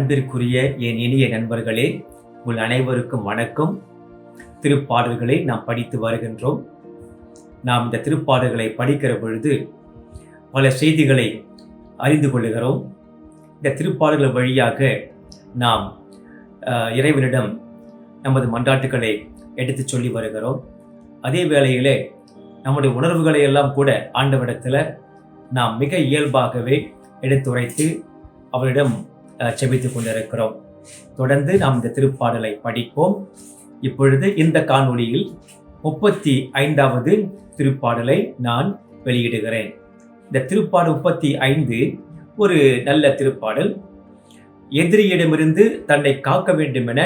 அன்பிற்குரிய என் இனிய நண்பர்களே உங்கள் அனைவருக்கும் வணக்கம். திருப்பாடல்களை நாம் படித்து வருகின்றோம். நாம் இந்த திருப்பாடல்களை படிக்கிற பொழுது பல செய்திகளை அறிந்து கொள்ளுகிறோம். இந்த திருப்பாடல்கள் வழியாக நாம் இறைவனிடம் நமது மன்றாட்டுகளை எடுத்துச் சொல்லி வருகிறோம். அதே வேளையிலே நம்முடைய உணர்வுகளை எல்லாம் கூட ஆண்டவிடத்தில் நாம் மிக இயல்பாகவே எடுத்துரைத்து அவரிடம் அஹ், செபித்துக் கொண்டிருக்கிறோம். தொடர்ந்து நாம் இந்த திருப்பாடலை படிப்போம். இப்பொழுது இந்த காணொளியில் முப்பத்தி ஐந்தாவது திருப்பாடலை நான் வெளியிடுகிறேன். இந்த திருப்பாடல் முப்பத்தி ஐந்து ஒரு நல்ல திருப்பாடல். எதிரியிடமிருந்து தன்னை காக்க வேண்டும் என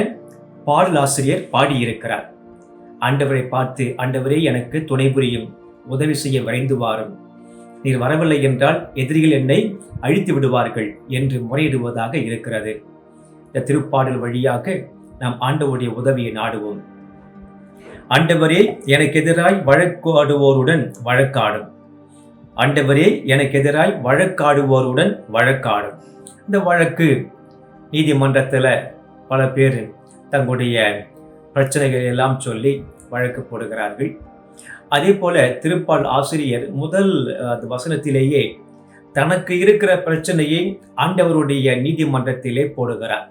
பாடலாசிரியர் பாடியிருக்கிறார். ஆண்டவரை பார்த்து ஆண்டவரே எனக்கு துணை புரியும். உதவி செய்ய வரைந்து வாரும் நீர் வரவில்லை என்றால் எதிரிகள் என்னை அழித்து விடுவார்கள் என்று முறையிடுவதாக இருக்கிறது. இந்த திருப்பாடல் வழியாக நாம் ஆண்டவருடைய உதவியை நாடுவோம். ஆண்டவரே எனக்கு எதிராய் வழக்காடுவோருடன் வழக்காடும். ஆண்டவரே எனக்கு எதிராய் வழக்காடுவோருடன் வழக்காடும். இந்த வழக்கு நீதிமன்றத்தில் பல பேர் தங்களுடைய பிரச்சனைகளை எல்லாம் சொல்லி வழக்கு போடுகிறார்கள். அதே போல திருப்பால் ஆசிரியர் முதல் அந்த வசனத்திலேயே தனக்கு இருக்கிற பிரச்சனையை ஆண்டவருடைய நீதிமன்றத்திலே போடுகிறார்.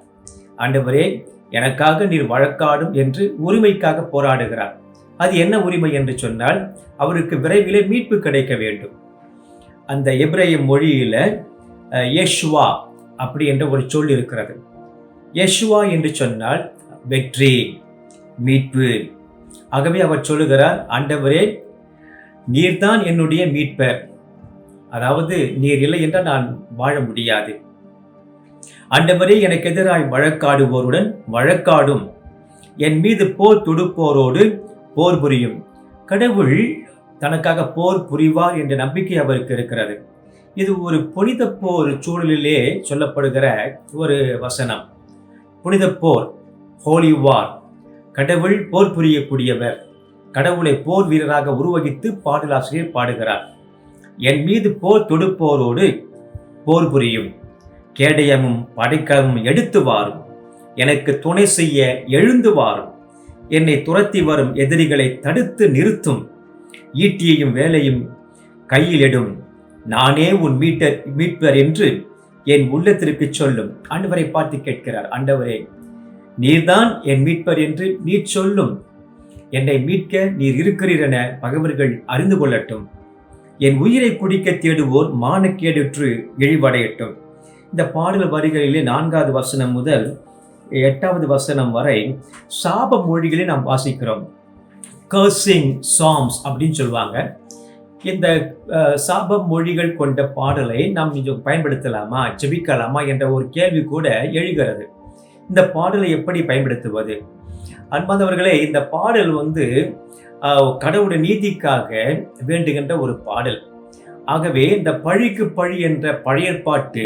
ஆண்டவரே எனக்காக நீர் வழக்காடும் என்று உரிமைக்காக போராடுகிறார். அது என்ன உரிமை என்று சொன்னால் அவருக்கு விரைவிலே மீட்பு கிடைக்க வேண்டும். அந்த எபிரேய மொழியில யஷ்வா அப்படி என்ற ஒரு சொல் இருக்கிறது. யஷ்வா என்று சொன்னால் வெற்றி மீட்பு ஆகவே அவர் சொல்லுகிறார் ஆண்டவரே நீர்தான் என்னுடைய மீட்பர். அதாவது நீர் இல்லை என்றால் நான் வாழ முடியாது. ஆண்டவரே எனக்கு எதிராய் வழக்காடுவோருடன் வழக்காடும். என் மீது போர் தொடுப்போரோடு போர் புரியும். கடவுள் தனக்காக போர் புரிவார் என்ற நம்பிக்கை அவருக்கு இருக்கிறது. இது ஒரு புனித போர் சூழலிலே சொல்லப்படுகிற ஒரு வசனம். புனித போர் ஹோலி வார். கடவுள் போர் புரியக்கூடியவர். கடவுளை போர் வீரராக உருவகித்து பாடலாசிரியர் பாடுகிறார். என் மீது போர் தொடுப்போரோடு போர் புரியும். கேடயமும் படைக்கலமும் எடுத்து வாரும். எனக்கு துணை செய்ய எழுந்து வாரும். என்னை துரத்தி வரும் எதிரிகளை தடுத்து நிறுத்தும். ஈட்டியையும் வேலையும் கையில் எடும். நானே உன் மீட்டர் மீட்பர் என்று என் உள்ளத்திற்கு சொல்லும். ஆண்டவரை பார்த்து கேட்கிறார். ஆண்டவரே நீர்தான் என் மீட்பர் என்று நீர் சொல்லும். என்னை மீட்க நீர் இருக்கிறீர் என பகைவர்கள் அறிந்து கொள்ளட்டும். என் உயிரை குடிக்க தேடுவோர் மானக்கேடுற்று இழிவடையட்டும். இந்த பாடல் வரிகளிலே நான்காவது வசனம் முதல் எட்டாவது வசனம் வரை சாப மொழிகளை நாம் வாசிக்கிறோம். கர்சிங் சாங்ஸ் அப்படின்னு சொல்லுவாங்க. இந்த சாப மொழிகள் கொண்ட பாடலை நாம் கொஞ்சம் பயன்படுத்தலாமா ஜெபிக்கலாமா என்ற ஒரு கேள்வி கூட எழுகிறது. இந்த பாடலை எப்படி பயன்படுத்துவது? அன்பானவர்களே இந்த பாடல் வந்து அஹ், கடவுளுடைய நீதிக்காக வேண்டுகின்ற ஒரு பாடல். ஆகவே இந்த பழிக்கு பழி என்ற பழையற்பாட்டு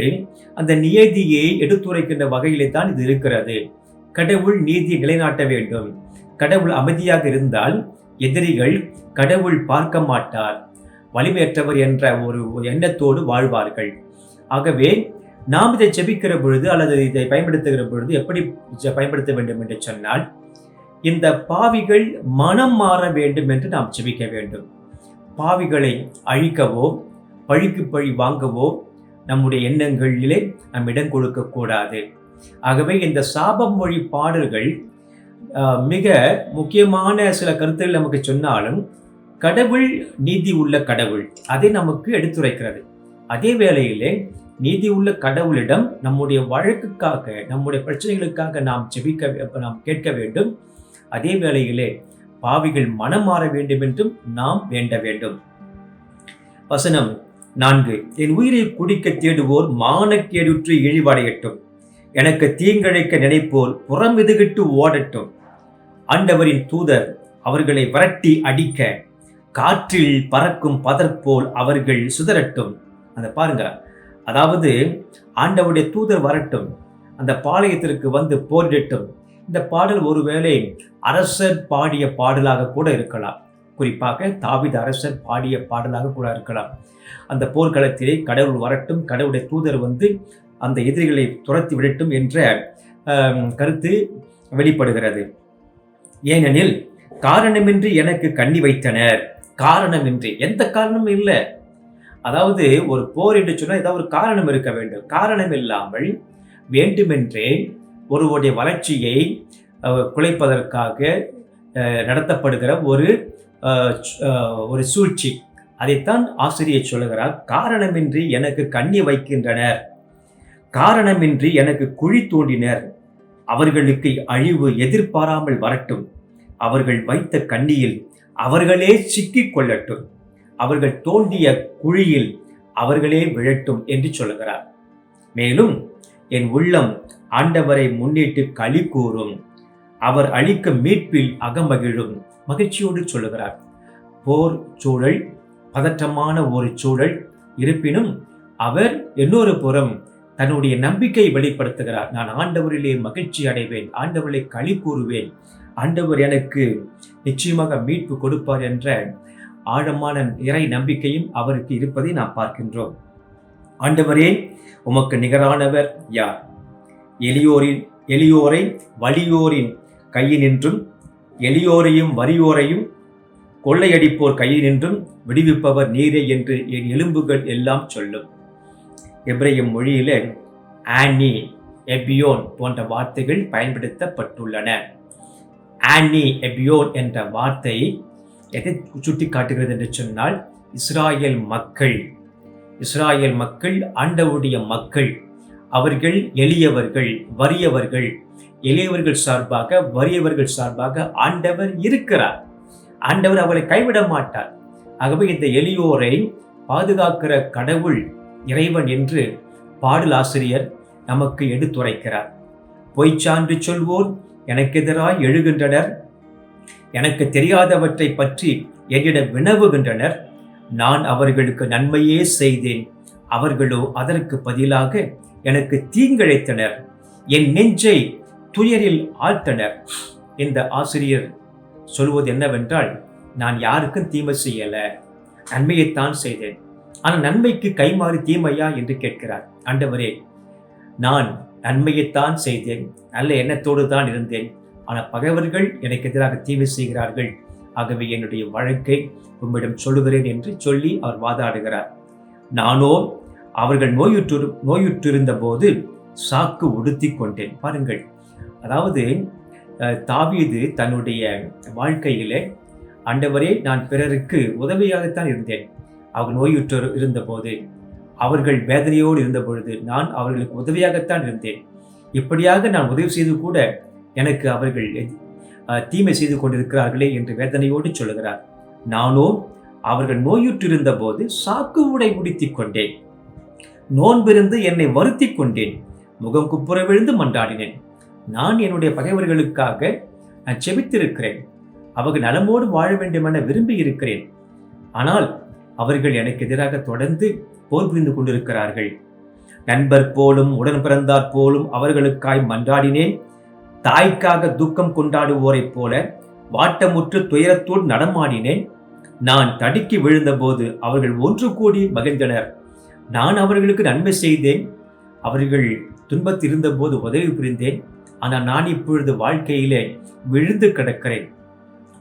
அந்த நியதியை எடுத்துரைக்கின்ற வகையிலே தான் இது இருக்கிறது. கடவுள் நீதியை நிலைநாட்ட வேண்டும். கடவுள் அமைதியாக இருந்தால் எதிரிகள் கடவுள் பார்க்க மாட்டார். வலிமையற்றவர் என்ற ஒரு எண்ணத்தோடு வாழ்வார்கள். ஆகவே நாம் இதை ஜெபிக்கிற பொழுது அல்லது இதை பயன்படுத்துகிற பொழுது எப்படி பயன்படுத்த வேண்டும் என்று சொன்னால் இந்த பாவிகள் மனம் மாற வேண்டும் என்று நாம் ஜெபிக்க வேண்டும். பாவிகளை அழிக்கவோ பழிக்கு பழி வாங்கவோ நம்முடைய எண்ணங்களிலே நாம் இடம் கொடுக்க கூடாது. ஆகவே இந்த சாபம் மொழி பாடல்கள் மிக முக்கியமான சில கருத்துகள் நமக்கு சொன்னாலும் கடவுள் நீதி உள்ள கடவுள் அதை நமக்கு எடுத்துரைக்கிறது. அதே வேளையிலே நீதி உள்ள கடவுளிடம் நம்முடைய வழக்குக்காக நம்முடைய பிரச்சனைகளுக்காக நாம் ஜெபிக்க நாம் கேட்க வேண்டும். அதே வேளையிலே பாவிகள் மனம் மாற வேண்டும் என்றும் நாம் வேண்ட வேண்டும். வசனம் நான்கு. என் உயிரை குடிக்க தேடுவோர் மானக்கேடுற்று இழிவடையட்டும். எனக்கு தீங்கிழைக்க நினைப்போர் புறமிதுகிட்டு ஓடட்டும். ஆண்டவரின் தூதர் அவர்களை விரட்டி அடிக்க காற்றில் பறக்கும் பதற்போல் அவர்கள் சுதரட்டும் அந்த பாருங்க. அதாவது ஆண்டவுடைய தூதர் வரட்டும் அந்த பாளையத்திற்கு வந்து போரிடட்டும். இந்த பாடல் ஒருவேளை அரசர் பாடிய பாடலாக கூட இருக்கலாம். குறிப்பாக தாவித அரசர் பாடிய பாடலாக கூட இருக்கலாம். அந்த போர்க்களத்திலே கடவுள் வரட்டும் கடவுளுடைய தூதர் வந்து அந்த எதிரிகளை துரத்தி விடட்டும் என்ற கருத்து வெளிப்படுகிறது. ஏனெனில் காரணமின்றி எனக்கு கண்ணி வைத்தனர். காரணமின்றி. எந்த காரணமும் இல்லை. அதாவது ஒரு போர் என்று சொன்னால் ஏதாவது ஒரு காரணம் இருக்க வேண்டும். காரணம் இல்லாமல் வேண்டுமென்றே ஒருவருடைய வளர்ச்சியை குலைப்பதற்காக நடத்தப்படுகிற ஒரு சு- ஒரு சூழ்ச்சி. அதைத்தான் ஆசிரியர் சொல்லுகிறார் காரணமின்றி எனக்கு கண்ணி வைக்கின்றனர். காரணமின்றி எனக்கு குழி தோண்டினர். அவர்களுக்கு அழிவு எதிர்பாராமல் வரட்டும். அவர்கள் வைத்த கண்ணியில் அவர்களே சிக்கிக் கொள்ளட்டும். அவர்கள் தோண்டிய குழியில் அவர்களே விழட்டும் என்று சொல்லுகிறார். மேலும் என் உள்ளம் ஆண்டவரை முன்னிட்டு களி கூறும். அவர் அளிக்க மீட்பில் அகமகிழும் மகிழ்ச்சியோடு சொல்லுகிறார். போர் சூழல் பதற்றமான ஒரு சூழல். இருப்பினும் அவர் இன்னொரு புறம் தன்னுடைய நம்பிக்கை வெளிப்படுத்துகிறார். நான் ஆண்டவரிலே மகிழ்ச்சி அடைவேன். ஆண்டவரை களி கூறுவேன். ஆண்டவர் எனக்கு நிச்சயமாக மீட்பு கொடுப்பார் என்ற ஆழமான இறை நம்பிக்கையும் அவருக்கு இருப்பதை நாம் பார்க்கின்றோம். ஆண்டவரே உமக்கு நிகரானவர் யார்? எளியோரின் எளியோரை வலியோரின் கையினின்றும் எளியோரையும் வறியோரையும் கொள்ளையடிப்போர் கையினின்றும் விடுவிப்பவர் நீரே என்று என் எலும்புகள் எல்லாம் சொல்லும். எப்ரேயம் மொழியில ஆனி எபியோன் போன்ற வார்த்தைகள் பயன்படுத்தப்பட்டுள்ளன. ஆனி எபியோன் என்ற வார்த்தை எதை சுட்டி காட்டுகிறது என்று சொன்னால் இஸ்ராயல் மக்கள். இஸ்ராயேல் மக்கள் ஆண்டவருடைய மக்கள். அவர்கள் எளியவர்கள் வறியவர்கள். எளியவர்கள் சார்பாக வறியவர்கள் சார்பாக ஆண்டவர் இருக்கிறார். ஆண்டவர் அவரை கைவிட மாட்டார். ஆகவே இந்த எளியோரை பாதுகாக்கிற கடவுள் இறைவன் என்று பாடலாசிரியர் நமக்கு எடுத்துரைக்கிறார். பொய்ச்சான்று சொல்வோர் எனக்கு எதிராய் எழுகின்றனர். எனக்கு தெரியாதவற்றை பற்றி என்னிடம் வினவுகின்றனர். நான் அவர்களுக்கு நன்மையே செய்தேன். அவர்களோ அதற்கு பதிலாக எனக்கு தீங்கிழைத்தனர். என் நெஞ்சை துயரில் ஆழ்த்தனர். இந்த ஆசிரியர் சொல்வது என்னவென்றால் நான் யாருக்கும் தீமை செய்யலை. நன்மையைத்தான் செய்தேன். ஆனால் நன்மைக்கு கைமாறு தீமையா என்று கேட்கிறார். ஆண்டவரே நான் நன்மையைத்தான் செய்தேன். நல்ல எண்ணத்தோடு தான் இருந்தேன். ஆனால் பகைவர்கள் எனக்கு எதிராக தீவு செய்கிறார்கள். ஆகவே என்னுடைய வழக்கை உம்மிடம் சொல்லுகிறேன் என்று சொல்லி அவர் வாதாடுகிறார். நானோ அவர்கள் நோயுற்று நோயுற்றிருந்த போது சாக்கு உடுத்தி கொண்டேன். பாருங்கள். அதாவது அஹ், தாவீது தன்னுடைய வாழ்க்கையிலே ஆண்டவரே நான் பிறருக்கு உதவியாகத்தான் இருந்தேன். அவர் நோயுற்றோர் இருந்தபோது அவர்கள் வேதனையோடு இருந்த பொழுது நான் அவர்களுக்கு உதவியாகத்தான் இருந்தேன். இப்படியாக நான் உதவி செய்து கூட எனக்கு அவர்கள் தீமை செய்து கொண்டிருக்கிறார்களே என்று வேதனையோடு சொல்லுகிறார். நானோ அவர்கள் நோயுற்றிருந்த போது சாக்கு உடை உடுத்திக் கொண்டேன். நோன்பிருந்து என்னை வருத்திக் கொண்டேன். முகம் குப்புற விழுந்து மன்றாடினேன். நான் என்னுடைய பகைவர்களுக்காக நான் செபித்திருக்கிறேன். அவர்கள் நலமோடு வாழ வேண்டுமென விரும்பி இருக்கிறேன். ஆனால் அவர்கள் எனக்கு எதிராக தொடர்ந்து போர் புரிந்து கொண்டிருக்கிறார்கள். நண்பர் போலும் உடன் பிறந்தார் போலும் அவர்களுக்காய் மன்றாடினேன். தாய்க்காக துக்கம் கொண்டாடுவோரைப் போல வாட்டமுற்று துயரத்தோடு நடமாடினேன். நான் தடுக்கி விழுந்தபோது அவர்கள் ஒன்று கூடி மகிழ்ந்தனர். நான் அவர்களுக்கு நன்மை செய்தேன். அவர்கள் துன்பத்தில் இருந்தபோது உதவி புரிந்தேன். ஆனால் நான் இப்பொழுது வாழ்க்கையிலே விழுந்து கிடக்கிறேன்.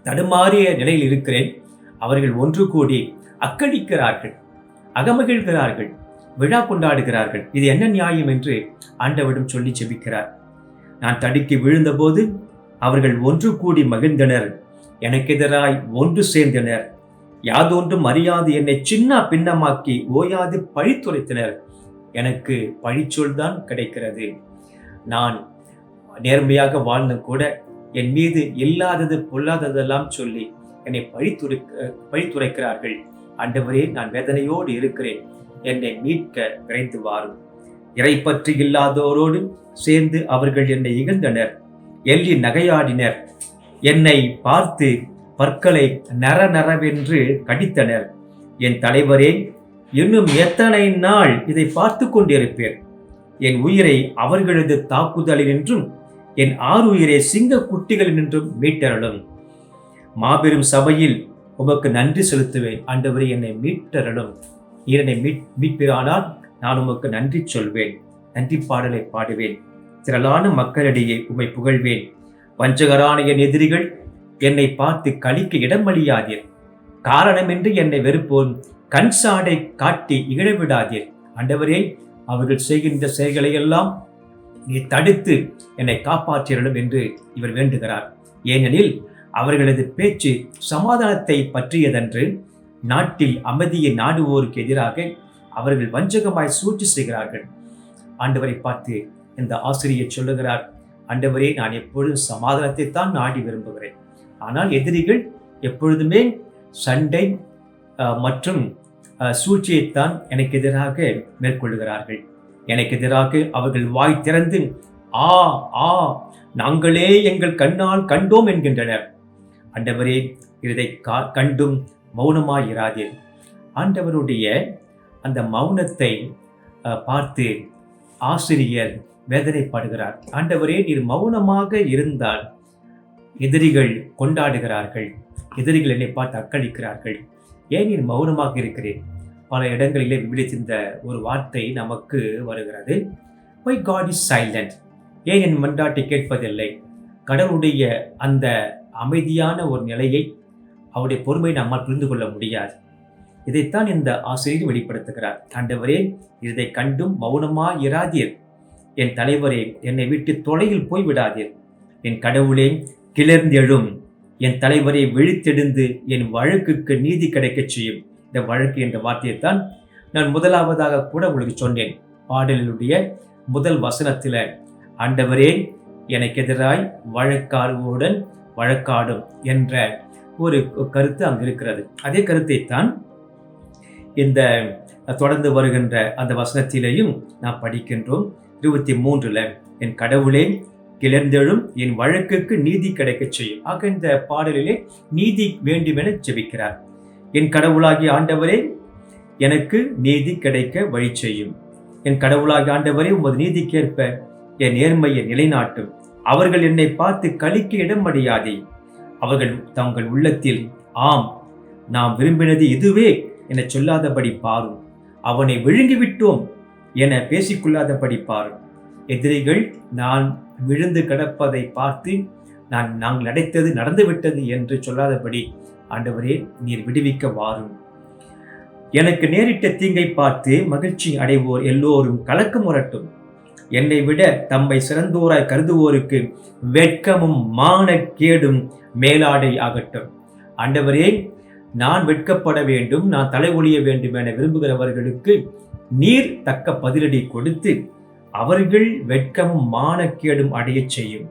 தடுமாறிய நிலையில் இருக்கிறேன். அவர்கள் ஒன்று கூடி அக்கடிக்கிறார்கள் அகமகிழ்கிறார்கள் விழா கொண்டாடுகிறார்கள். இது என்ன நியாயம் என்று ஆண்டவரிடம் சொல்லி செபிக்கிறார். நான் தடுக்கி விழுந்தபோது அவர்கள் ஒன்று கூடி மகிழ்ந்தனர். எனக்கு எதிராய் ஒன்று சேர்ந்தனர். யாதொன்றும் அறியாது என்னை சின்ன பின்னமாக்கி ஓயாது பழித்துரைத்தனர் எனக்கு பழிச்சொல் தான் கிடைக்கிறது. நான் நேர்மையாக வாழ்ந்தும் கூட என் மீது இல்லாதது பொல்லாததெல்லாம் சொல்லி என்னை பழித்துரை பழித்துரைக்கிறார்கள் ஆண்டவரே நான் வேதனையோடு இருக்கிறேன். என்னை மீட்க விரைந்து வாரும். இறை பற்றி இல்லாதோரோடு சேர்ந்து அவர்கள் என்னை இகழ்ந்தனர் எள்ளி நகையாடினர். என்னை பார்த்து பற்களை நர நரவென்று கடித்தனர். என் தலைவரே இன்னும் எத்தனை நாள் இதை பார்த்து கொண்டிருப்பேன் என் உயிரை அவர்களது தாக்குதலினின்றும் என் ஆறுயிரை சிங்க குட்டிகள் நின்றும் மீட்டரலும் மாபெரும் சபையில் உமக்கு நன்றி செலுத்துவேன் ஆண்டவரே என்னை மீட்டரலும் இரனை என்னை மீட் மீட்பிரானால் நான் உமக்கு நன்றி சொல்வேன் நன்றி பாடலை பாடுவேன். திரளான மக்களிடையே உமை புகழ்வேன். வஞ்சகரான என் எதிரிகள் என்னை பார்த்து கழிக்க இடமளியாதீர். காரணமின்றி என்னை வெறுப்போன் கண் சாடை காட்டி இகழவிடாதீர். ஆண்டவரே அவர்கள் செய்கின்ற செயல்களை எல்லாம் நீ தடுத்து என்னை காப்பாற்றிடணும் என்று இவர் வேண்டுகிறார். ஏனெனில் அவர்களது பேச்சு சமாதானத்தை பற்றியதன்று நாட்டில் அமைதியை நாடுவோருக்கு எதிராக அவர்கள் வஞ்சகமாய் சூழ்ச்சி செய்கிறார்கள். ஆண்டவரை பார்த்து இந்த ஆசிரியர் சொல்லுகிறார் ஆண்டவரே நான் எப்பொழுதும் சமாதானத்தை தான் நாடி விரும்புகிறேன். ஆனால் எதிரிகள் எப்பொழுதுமே சண்டை மற்றும் சூழ்ச்சியைத்தான் எனக்கு எதிராக மேற்கொள்கிறார்கள் எனக்கு எதிராக அவர்கள் வாய் திறந்து ஆ ஆ நாங்களே எங்கள் கண்ணால் கண்டோம் என்கின்றனர். ஆண்டவரே இதை கா கண்டும் மௌனமாயிராதீர். ஆண்டவருடைய அந்த மௌனத்தை பார்த்து ஆசிரியர் வேதனைப்படுகிறார். ஆண்டவரே நீர் மௌனமாக இருந்தால் எதிரிகள் கொண்டாடுகிறார்கள். எதிரிகள் என்னை பார்த்து அக்களிக்கிறார்கள் ஏன் நீர் மௌனமாக இருக்கிறேன் பல இடங்களிலே விபிலித்த ஒரு வார்த்தை நமக்கு வருகிறது. ஒய் காட் இஸ் சைலண்ட் ஏன் என் மன்றாட்டை கேட்பதில்லை? கடவுளுடைய அந்த அமைதியான ஒரு நிலையை அவருடைய பொறுமை நம்மால் புரிந்து கொள்ள முடியாது. இதைத்தான் இந்த ஆசிரியர் வெளிப்படுத்துகிறார். ஆண்டவரே இதை கண்டும் மௌனமா இராதீர். என் தலைவரே என்னை விட்டு தொலையில் போய் விடாதீர். என் கடவுளே கிளர்ந்தெழும். என் தலைவரை விழித்தெடுந்து என் வழக்குக்கு நீதி கிடைக்கச் செய்யும். இந்த வழக்கு என்ற வார்த்தையைத்தான் நான் முதலாவதாக கூட உங்களுக்கு சொன்னேன். பாடலினுடைய முதல் வசனத்தில் ஆண்டவரே எனக்கு எதிராய் வழக்காடுவோடன் வழக்காடும் என்ற ஒரு கருத்து அங்கு இருக்கிறது அதே கருத்தை தான் இந்த தொடர்ந்து வருகின்ற அந்த வசனத்திலேயும் நாம் படிக்கின்றோம். இருபத்தி மூன்றுல என் கடவுளே கிளர்ந்தெழும் என் வழக்குக்கு நீதி கிடைக்கச் செய்யும். ஆக இந்த பாடலிலே நீதி வேண்டுமென ஜெபிக்கிறார். என் கடவுளாகிய ஆண்டவரே எனக்கு நீதி கிடைக்க வழி செய்யும். என் கடவுளாகிய ஆண்டவரே உமது நீதிக்கேற்ப என் நேர்மையை நிலைநாட்டும். அவர்கள் என்னை பார்த்து கழிக்க இடம் அடையாதே அவர்கள் தங்கள் உள்ளத்தில் ஆம் நாம் விரும்பினது இதுவே. என சொல்லாதபடி பாரும். அவனை விழுங்கிவிட்டோம் என பேசிக்கொள்ளாதபடி பாரும். எதிரிகள் நான் விழுந்து கிடப்பதை பார்த்து நான் நாங்கள் அடைத்தது நடந்துவிட்டது என்று சொல்லாதபடி ஆண்டவரே நீர் விடுவிக்க வாரும். எனக்கு நேரிட்ட தீங்கை பார்த்து மகிழ்ச்சி அடைவோர் எல்லோரும் கலக்கம் உரட்டும். என்னை விட தம்மை சிறந்தோராய் கருதுவோருக்கு வெட்கமும் மானக்கேடும் மேலாடை ஆகட்டும். ஆண்டவரே நான் வெட்கப்பட வேண்டும் நான் தலை ஒழிய வேண்டும் என விரும்புகிறவர்களுக்கு நீர் தக்க பதிலடி கொடுத்து அவர்கள் வெட்கமும் மானக்கேடும் அடையச் செய்யும்.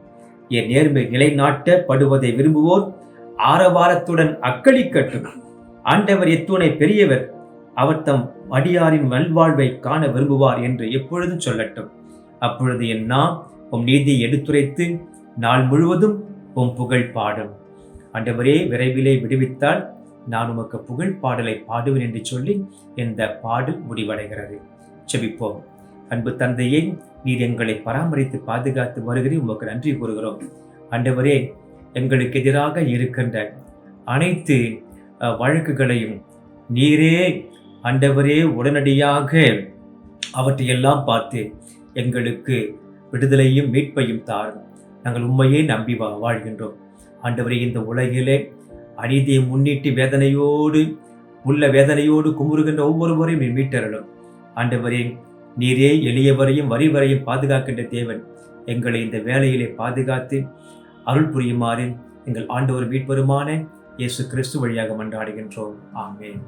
என் நேர்மை நிலைநாட்டப்படுவதை விரும்புவோர் ஆரவாரத்துடன் அக்களிக்கட்டும். ஆண்டவர் எத்துணை பெரியவர் அவர் தம் அடியாரின் நல்வாழ்வை காண விரும்புவார் என்று எப்பொழுதும் சொல்லட்டும். அப்பொழுது என் நாம் உம் நீதியை எடுத்துரைத்து நாள் முழுவதும் உம் புகழ் பாடும். ஆண்டவரே விரைவிலே விடுவித்தால் நான் உமக்கு புகழ் பாடலை பாடுவேன் என்று சொல்லி இந்த பாடல் முடிவடைகிறது. செபிப்போம். அன்பு தந்தையை நீர் எங்களை பராமரித்து பாதுகாத்து வருகிறேன் உமக்கு நன்றி கூறுகிறோம். ஆண்டவரே எங்களுக்கு எதிராக இருக்கின்ற அனைத்து வழக்குகளையும் நீரே ஆண்டவரே உடனடியாக அவற்றையெல்லாம் பார்த்து எங்களுக்கு விடுதலையும் மீட்பையும் தாரும். நாங்கள் உண்மையே நம்பி வா- வாழ்கின்றோம். ஆண்டவரே இந்த உலகிலே அநீதியை முன்னிட்டு வேதனையோடு உள்ள வேதனையோடு குமுறுகின்ற ஒவ்வொருவரையும் நீர் மீட்டரலும் ஆண்டவரே நீரே எளியவரையும் வரிவரையும் பாதுகாக்கின்ற தேவன். எங்களை இந்த வேலையிலே பாதுகாத்து அருள் புரியுமாறு எங்கள் ஆண்டவர் மீட்பருமான இயேசு கிறிஸ்து வழியாக மன்றாடுகின்றோம். ஆமேன்.